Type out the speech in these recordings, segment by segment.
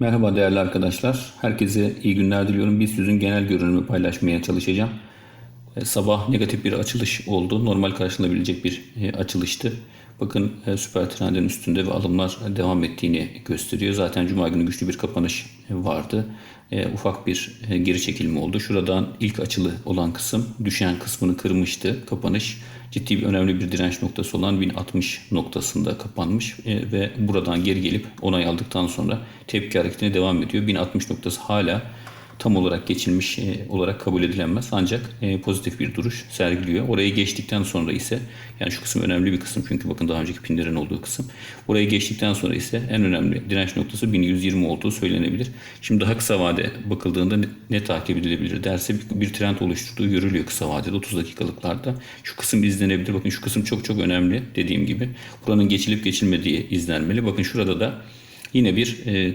Merhaba değerli arkadaşlar. Herkese iyi günler diliyorum. BIST yüzün genel görünümü paylaşmaya çalışacağım. E, Sabah negatif bir açılış oldu. Normal karşılanabilecek bir e, açılıştı. Bakın e, süper trendin üstünde ve alımlar devam ettiğini gösteriyor. Zaten cuma günü güçlü bir kapanış vardı. Ufak bir geri çekilme oldu. Şuradan ilk açılı olan kısım düşen kısmını kırmıştı kapanış. Ciddi bir önemli bir direnç noktası olan 1060 noktasında kapanmış ve buradan geri gelip onay aldıktan sonra tepki hareketine devam ediyor. 1060 noktası hala tam olarak geçilmiş e, olarak kabul edilemez. Ancak e, pozitif bir duruş sergiliyor. Orayı geçtikten sonra ise yani şu kısım önemli bir kısım çünkü bakın daha önceki pinlerin olduğu kısım. Orayı geçtikten sonra ise en önemli direnç noktası 1120 olduğu söylenebilir. Şimdi daha kısa vade bakıldığında ne, ne takip edilebilir derse bir, bir trend oluşturduğu görülüyor kısa vadede 30 dakikalıklarda. Şu kısım izlenebilir. Bakın şu kısım çok çok önemli dediğim gibi. Buranın geçilip geçilmediği izlenmeli. Bakın şurada da yine bir e,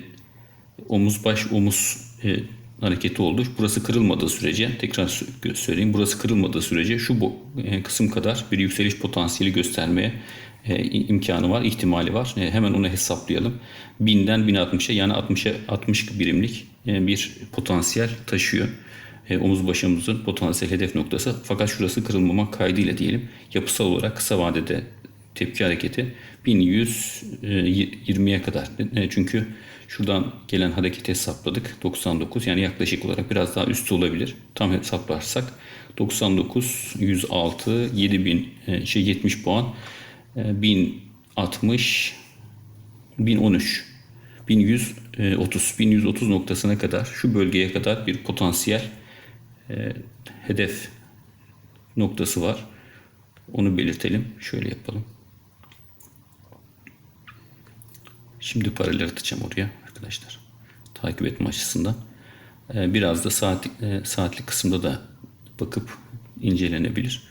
omuz baş omuz e, hareketi oldu. Burası kırılmadığı sürece tekrar sö- söyleyeyim. Burası kırılmadığı sürece şu bu e, kısım kadar bir yükseliş potansiyeli göstermeye e, imkanı var, ihtimali var. E, hemen onu hesaplayalım. 1000'den 1060'a yani 60'a 60 birimlik bir potansiyel taşıyor. Omuz başımızın potansiyel hedef noktası. Fakat şurası kırılmamak kaydıyla diyelim. Yapısal olarak kısa vadede tepki hareketi 1120'ye kadar. E, Çünkü şuradan gelen hareketi hesapladık. 99 yani yaklaşık olarak biraz daha üstü olabilir. Tam hesaplarsak 99, 106, 7000 e, şey 70 puan, e, 1060, 1013, 1130, 1130 noktasına kadar şu bölgeye kadar bir potansiyel e, hedef noktası var. Onu belirtelim. Şöyle yapalım. Şimdi paralel atacağım oraya arkadaşlar. Takip etme açısından. Ee, Biraz da saat, e, saatlik kısımda da bakıp incelenebilir.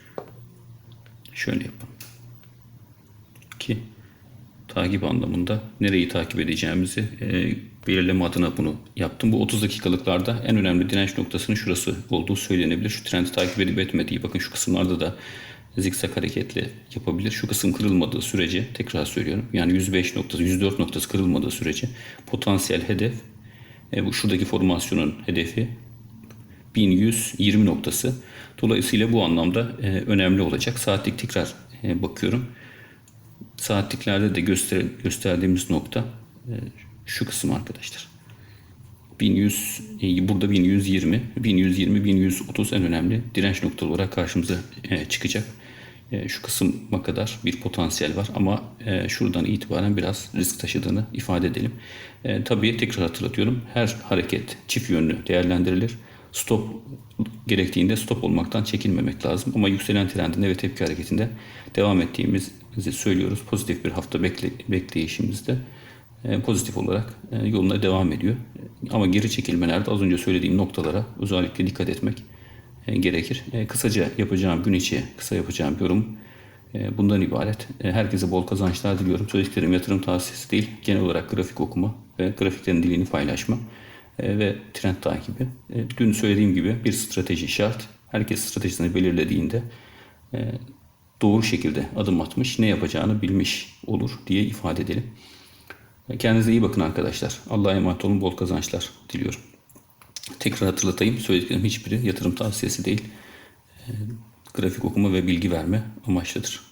Şöyle yapalım. Ki takip anlamında nereyi takip edeceğimizi e, belirleme adına bunu yaptım. Bu 30 dakikalıklarda en önemli direnç noktasının şurası olduğu söylenebilir. Şu trendi takip edip etmediği bakın şu kısımlarda da zikzak hareketle yapabilir. Şu kısım kırılmadığı sürece tekrar söylüyorum. Yani 105 noktası, 104 noktası kırılmadığı sürece potansiyel hedef e, bu şuradaki formasyonun hedefi 1120 noktası. Dolayısıyla bu anlamda e, önemli olacak. Saatlik tekrar e, bakıyorum. Saatliklerde de göster gösterdiğimiz nokta e, şu kısım arkadaşlar. 1100 e, burada 1120, 1120, 1130 en önemli direnç noktaları olarak karşımıza e, çıkacak. E, Şu kısma kadar bir potansiyel var ama şuradan itibaren biraz risk taşıdığını ifade edelim. Tabii tekrar hatırlatıyorum her hareket çift yönlü değerlendirilir. Stop gerektiğinde stop olmaktan çekinmemek lazım. Ama yükselen trendinde ve tepki hareketinde devam ettiğimizi söylüyoruz. Pozitif bir hafta bekle, bekleyişimizde pozitif olarak e, yoluna devam ediyor. Ama geri çekilmelerde az önce söylediğim noktalara özellikle dikkat etmek e, gerekir. E, Kısaca yapacağım gün içi kısa yapacağım yorum e, bundan ibaret. E, Herkese bol kazançlar diliyorum. Söylediklerim yatırım tavsiyesi değil. Genel olarak grafik okuma ve grafiklerin dilini paylaşma e, ve trend takibi. E, Dün söylediğim gibi bir strateji şart. Herkes stratejisini belirlediğinde e, doğru şekilde adım atmış, ne yapacağını bilmiş olur diye ifade edelim. Kendinize iyi bakın arkadaşlar. Allah'a emanet olun. Bol kazançlar diliyorum. Tekrar hatırlatayım. Söylediklerim hiçbiri yatırım tavsiyesi değil. E, Grafik okuma ve bilgi verme amaçlıdır.